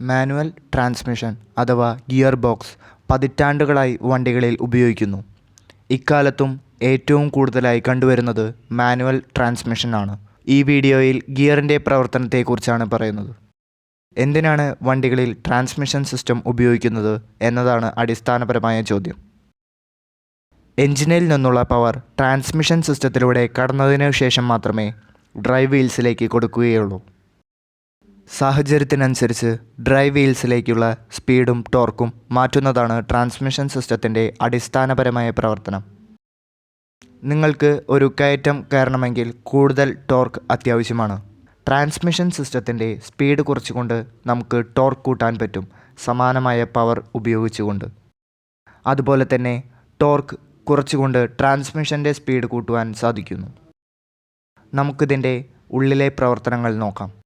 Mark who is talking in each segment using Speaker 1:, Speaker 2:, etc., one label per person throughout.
Speaker 1: Manual transmission അഥവാ gear box പതിറ്റാണ്ടുകളായി വണ്ടികളിൽ ഉപയോഗിക്കുന്നു. ഇക്കാലത്തും ഏറ്റവും കൂടുതലായി കണ്ടുവരുന്നത് മാനുവൽ ട്രാൻസ്മിഷനാണ്. ഈ വീഡിയോയിൽ ഗിയറിന്റെ പ്രവർത്തനത്തെക്കുറിച്ചാണ് പറയുന്നത്. എന്തിനാണ് വണ്ടികളിൽ ട്രാൻസ്മിഷൻ സിസ്റ്റം ഉപയോഗിക്കുന്നത് എന്നതാണ് അടിസ്ഥാനപരമായ ചോദ്യം. എഞ്ചിനിൽ നിന്നുള്ള പവർ ട്രാൻസ്മിഷൻ സിസ്റ്റത്തിലൂടെ കടന്നതിനു ശേഷം മാത്രമേ ഡ്രൈവ് വീൽസിലേക്ക് കൊടുക്കുകയുള്ളൂ. സാഹചര്യത്തിനനുസരിച്ച് ഡ്രൈവ് വീൽസിലേക്കുള്ള സ്പീഡും ടോർക്കും മാറ്റുന്നതാണ് ട്രാൻസ്മിഷൻ സിസ്റ്റത്തിന്റെ അടിസ്ഥാനപരമായ പ്രവർത്തനം. നിങ്ങൾക്ക് ഒരു കയറ്റം കയറണമെങ്കിൽ കൂടുതൽ ടോർക്ക് അത്യാവശ്യമാണ്. ട്രാൻസ്മിഷൻ സിസ്റ്റത്തിന്റെ സ്പീഡ് കുറച്ചുകൊണ്ട് നമുക്ക് ടോർക്ക് കൂട്ടാൻ പറ്റും സമാനമായ പവർ ഉപയോഗിച്ചുകൊണ്ട്. അതുപോലെ തന്നെ ടോർക്ക് കുറച്ചുകൊണ്ട് ട്രാൻസ്മിഷന്റെ സ്പീഡ് കൂട്ടുവാൻ സാധിക്കുന്നു. നമുക്കിതിന്റെ ഉള്ളിലെ പ്രവർത്തനങ്ങൾ നോക്കാം.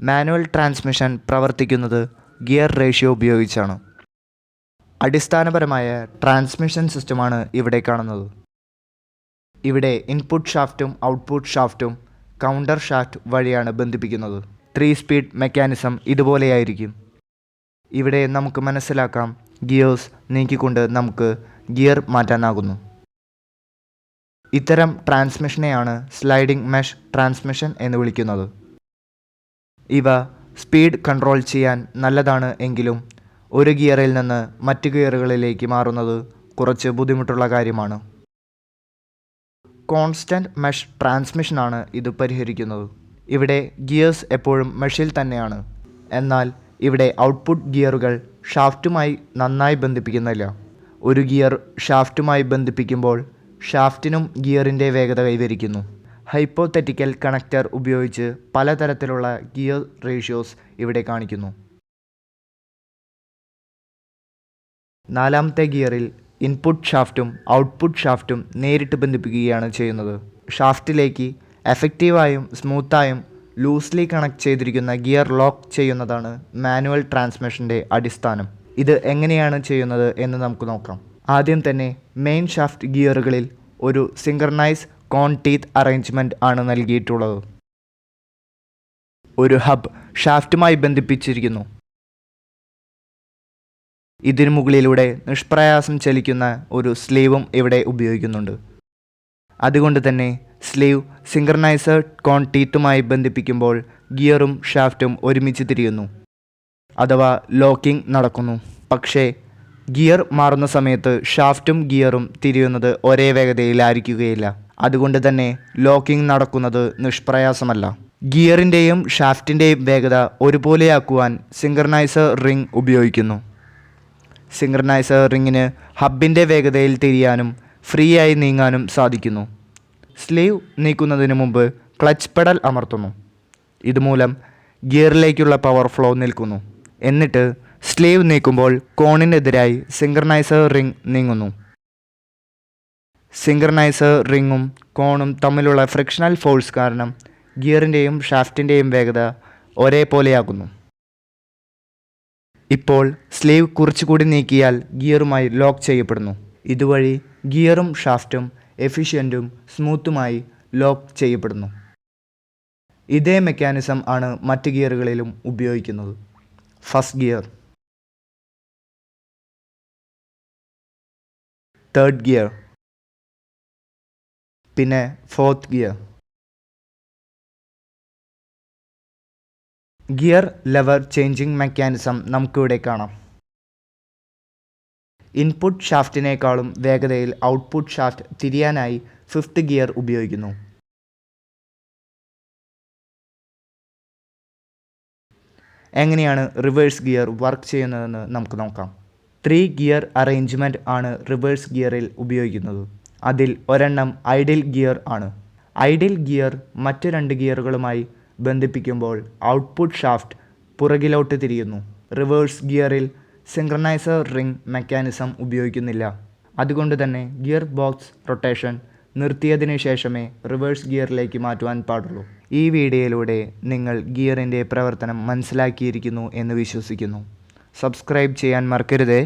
Speaker 1: മാനുവൽ ട്രാൻസ്മിഷൻ പ്രവർത്തിക്കുന്നത് ഗിയർ റേഷ്യോ ഉപയോഗിച്ചാണ്. അടിസ്ഥാനപരമായ ട്രാൻസ്മിഷൻ സിസ്റ്റമാണ് ഇവിടെ കാണുന്നത്. ഇവിടെ ഇൻപുട്ട് ഷാഫ്റ്റും ഔട്ട്പുട്ട് ഷാഫ്റ്റും കൗണ്ടർ ഷാഫ്റ്റ് വഴിയാണ് ബന്ധിപ്പിക്കുന്നത്. ത്രീ സ്പീഡ് മെക്കാനിസം ഇതുപോലെയായിരിക്കും. ഇവിടെ നമുക്ക് മനസ്സിലാക്കാം ഗിയേഴ്സ് നീക്കിക്കൊണ്ട് നമുക്ക് ഗിയർ മാറ്റാനാകുന്നു. ഇത്തരം ട്രാൻസ്മിഷനെയാണ് സ്ലൈഡിംഗ് മെഷ് ട്രാൻസ്മിഷൻ എന്ന് വിളിക്കുന്നത്. ഇവ സ്പീഡ് കൺട്രോൾ ചെയ്യാൻ നല്ലതാണ് എങ്കിലും ഒരു ഗിയറിൽ നിന്ന് മറ്റ് ഗിയറുകളിലേക്ക് മാറുന്നത് കുറച്ച് ബുദ്ധിമുട്ടുള്ള കാര്യമാണ്. കോൺസ്റ്റന്റ് മെഷ് ട്രാൻസ്മിഷനാണ് ഇത് പരിഹരിക്കുന്നത്. ഇവിടെ ഗിയേഴ്സ് എപ്പോഴും മെഷിൽ തന്നെയാണ്. എന്നാൽ ഇവിടെ ഔട്ട്പുട്ട് ഗിയറുകൾ ഷാഫ്റ്റുമായി നന്നായി ബന്ധിപ്പിക്കുന്നില്ല. ഒരു ഗിയർ ഷാഫ്റ്റുമായി ബന്ധിപ്പിക്കുമ്പോൾ ഷാഫ്റ്റിനും ഗിയറിന്റെ വേഗത കൈവരിക്കുന്നു. ഹൈപ്പോതെറ്റിക്കൽ കണക്റ്റർ ഉപയോഗിച്ച് പലതരത്തിലുള്ള ഗിയർ റേഷ്യോസ് ഇവിടെ കാണിക്കുന്നു. നാലാമത്തെ ഗിയറിൽ ഇൻപുട്ട് ഷാഫ്റ്റും ഔട്ട്പുട്ട് ഷാഫ്റ്റും നേരിട്ട് ബന്ധിപ്പിക്കുകയാണ് ചെയ്യുന്നത്. ഷാഫ്റ്റിലേക്ക് എഫക്റ്റീവായും സ്മൂത്തായും ലൂസ്ലി കണക്ട് ചെയ്തിരിക്കുന്ന ഗിയർ ലോക്ക് ചെയ്യുന്നതാണ് മാനുവൽ ട്രാൻസ്മിഷന്റെ അടിസ്ഥാനം. ഇത് എങ്ങനെയാണ് ചെയ്യുന്നത് എന്ന് നമുക്ക് നോക്കാം. ആദ്യം തന്നെ മെയിൻ ഷാഫ്റ്റ് ഗിയറുകളിൽ ഒരു സിങ്കർനൈസ് കോൺ ടീത്ത് അറേഞ്ച്മെന്റ് ആണ് നൽകിയിട്ടുള്ളത്. ഒരു ഹബ് ഷാഫ്റ്റുമായി ബന്ധിപ്പിച്ചിരിക്കുന്നു. ഇതിനു മുകളിലൂടെ നിഷ്പ്രയാസം ചലിക്കുന്ന ഒരു സ്ലീവും ഇവിടെ ഉപയോഗിക്കുന്നുണ്ട്. അതുകൊണ്ട് തന്നെ സ്ലീവ് സിംഗർനൈസർ കോൺ ടീത്തുമായി ബന്ധിപ്പിക്കുമ്പോൾ ഗിയറും ഷാഫ്റ്റും ഒരുമിച്ച് തിരിയുന്നു. അഥവാ ലോക്കിംഗ് നടക്കുന്നു. പക്ഷേ ഗിയർ മാറുന്ന സമയത്ത് ഷാഫ്റ്റും ഗിയറും തിരിയുന്നത് ഒരേ വേഗതയിലായിരിക്കുകയില്ല. അതുകൊണ്ട് തന്നെ ലോക്കിംഗ് നടക്കുന്നത് നിഷ്പ്രയാസമല്ല. ഗിയറിന്റെയും ഷാഫ്റ്റിന്റെയും വേഗത ഒരുപോലെയാക്കുവാൻ സിംഗർനൈസർ റിംഗ് ഉപയോഗിക്കുന്നു. സിംഗർനൈസർ റിങ്ങിന് ഹബിന്റെ വേഗതയിൽ തിരിയാനും ഫ്രീ ആയി നീങ്ങാനും സാധിക്കുന്നു. സ്ലീവ് നീക്കുന്നതിന് മുമ്പ് ക്ലച്ച് പെഡൽ അമർത്തുന്നു. ഇതുമൂലം ഗിയറിലേക്കുള്ള പവർ ഫ്ലോ നിൽക്കുന്നു. എന്നിട്ട് സ്ലീവ് നീക്കുമ്പോൾ കോണിനെതിരായി സിംഗർനൈസർ റിംഗ് നീങ്ങുന്നു. സിങ്കർനൈസർ റിങ്ങും കോണും തമ്മിലുള്ള ഫ്രിക്ഷണൽ ഫോഴ്സ് കാരണം ഗിയറിന്റെയും ഷാഫ്റ്റിന്റെയും വേഗത ഒരേപോലെയാകുന്നു. ഇപ്പോൾ സ്ലീവ് കുറച്ചുകൂടി നീക്കിയാൽ ഗിയറുമായി ലോക്ക് ചെയ്യപ്പെടുന്നു. ഇതുവഴി ഗിയറും ഷാഫ്റ്റും എഫിഷ്യന്റും സ്മൂത്തുമായി ലോക്ക് ചെയ്യപ്പെടുന്നു. ഇതേ മെക്കാനിസം ആണ് മറ്റ് ഗിയറുകളിലും ഉപയോഗിക്കുന്നത്. First gear. Third gear. പിന്നെ fourth gear. Gear lever changing mechanism നമുക്കിവിടെ കാണാം. ഇൻപുട്ട് ഷാഫ്റ്റിനേക്കാളും വേഗതയിൽ ഔട്ട്പുട്ട് ഷാഫ്റ്റ് തിരിയാനായി ഫിഫ്ത്ത് ഗിയർ ഉപയോഗിക്കുന്നു. എങ്ങനെയാണ് റിവേഴ്സ് ഗിയർ വർക്ക് ചെയ്യുന്നതെന്ന് നമുക്ക് നോക്കാം. ത്രീ ഗിയർ അറേഞ്ച്മെന്റ് ആണ് റിവേഴ്സ് ഗിയറിൽ ഉപയോഗിക്കുന്നത്. അതിൽ ഒരെണ്ണം ഐഡിൽ ഗിയർ ആണ്. ഐഡിൽ ഗിയർ മറ്റ് രണ്ട് ഗിയറുകളുമായി ബന്ധിപ്പിക്കുമ്പോൾ ഔട്ട്പുട്ട് ഷാഫ്റ്റ് പുറകിലോട്ട് തിരിയുന്നു. റിവേഴ്സ് ഗിയറിൽ സിങ്ക്രണൈസർ റിംഗ് മെക്കാനിസം ഉപയോഗിക്കുന്നില്ല. അതുകൊണ്ട് തന്നെ ഗിയർ ബോക്സ് റൊട്ടേഷൻ നിർത്തിയതിനു ശേഷമേ റിവേഴ്സ് ഗിയറിലേക്ക് മാറ്റുവാൻ പാടുള്ളൂ. ഈ വീഡിയോയിലൂടെ നിങ്ങൾ ഗിയറിന്റെ പ്രവർത്തനം മനസ്സിലാക്കിയിരിക്കുന്നു എന്ന് വിശ്വസിക്കുന്നു. സബ്സ്ക്രൈബ് ചെയ്യാൻ മറക്കരുതേ.